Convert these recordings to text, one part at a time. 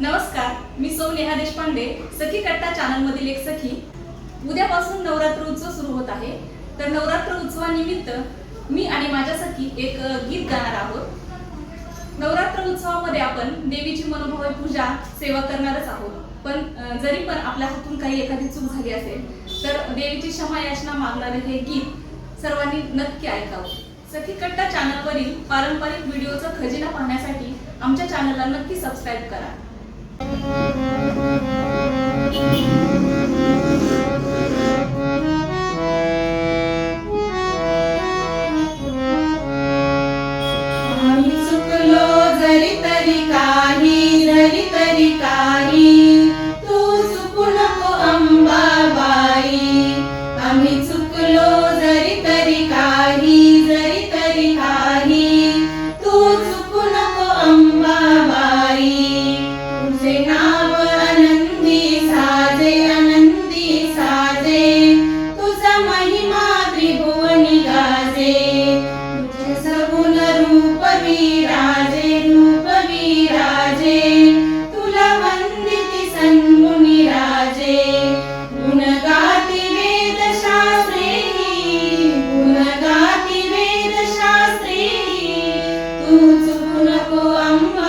नमस्कार मी सौ नेहा देशपांडे सखी कट्टा चॅनल मधील एक सखी. उद्यापासून नवरात्र उत्सव सुरू होत आहे. तर नवरात्र उत्सवानिमित्त मी आणि माझ्या सखी एक गीत गाणार आहोत. नवरात्र उत्सवामध्ये आपण देवीची मनोभावे पूजा सेवा करणारच आहोत. पण जरी पण आपल्या हातून काही एखादी चूक झाली असेल तर देवीची क्षमा याचना मागणारे हे गीत सर्वांनी नक्की ऐकावं. सखी कट्टा चॅनलवरील पारंपरिक व्हिडिओचा खजिना पाहण्यासाठी आमच्या चॅनलला नक्की सबस्क्राईब करा. तू अंबाबाई. आम्ही चुकलो जरी चुकू नको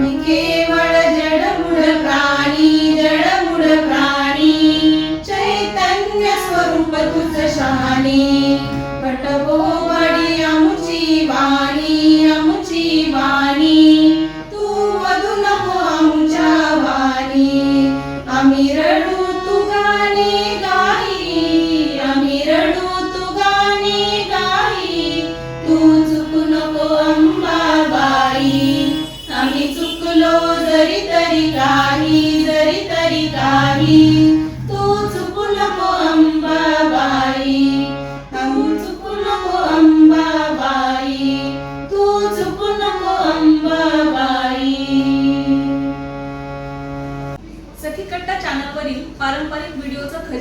केवळ जडमुड प्राणी जडमुड प्राणी. चैतन्य स्वरूप तुझ शहाणी. पटगोबडी अमुची वाणी.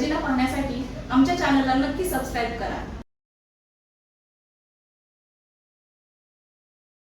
कट्टा पाहण्यासाठी आमच्या चॅनलला नक्की सबस्क्राईब करा.